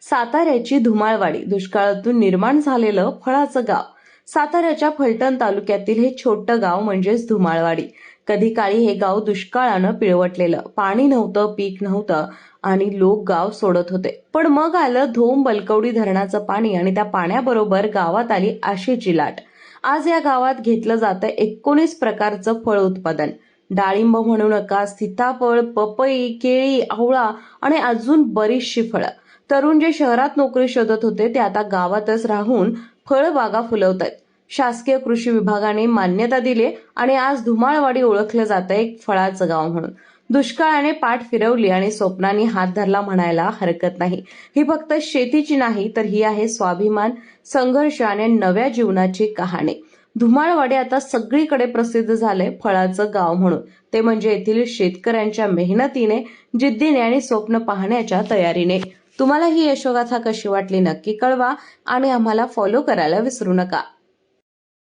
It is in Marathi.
साताऱ्याची धुमाळवाडी दुष्काळातून निर्माण झालेलं फळाचं गाव. साताऱ्याच्या फलटण तालुक्यातील हे छोटं गाव म्हणजेच धुमाळवाडी. कधी काळी हे गाव दुष्काळानं पिळवटलेलं. पाणी नव्हतं पीक नव्हतं आणि लोक गाव सोडत होते. पण मग आलं धोम बलकवडी धरणाचं पाणी आणि त्या पाण्याबरोबर गावात आली आशेची लाट. आज या गावात घेतलं जातं एकोणीस प्रकारचं फळ उत्पादन. डाळिंब म्हणू नका सीताफळ पपई केळी आवळा आणि अजून बरीचशी फळं. तरुण जे शहरात नोकरी शोधत होते ते आता गावातच राहून फळबागा फुलवत आहेत शासकीय कृषी विभागाने मान्यता दिली आणि आज धुमाळवाडी ओळखलं जातं एक फळाचं गाव म्हणून. दुष्काळाने पाठ फिरवली आणि स्वप्नांनी हात धरला म्हणायला हरकत नाही. ही फक्त शेतीची नाही तर ही आहे स्वाभिमान संघर्ष आणि नव्या जीवनाची कहाणी. धुमाळवाडी आता सगळीकडे प्रसिद्ध झाले फळाचं गाव म्हणून. ते म्हणजे येथील शेतकऱ्यांच्या मेहनतीने जिद्दीने आणि स्वप्न पाहण्याच्या तयारीने. तुम्हाला ही यशोगाथा कशी वाटली नक्की कळवा आणि आम्हाला फॉलो करायला विसरू नका.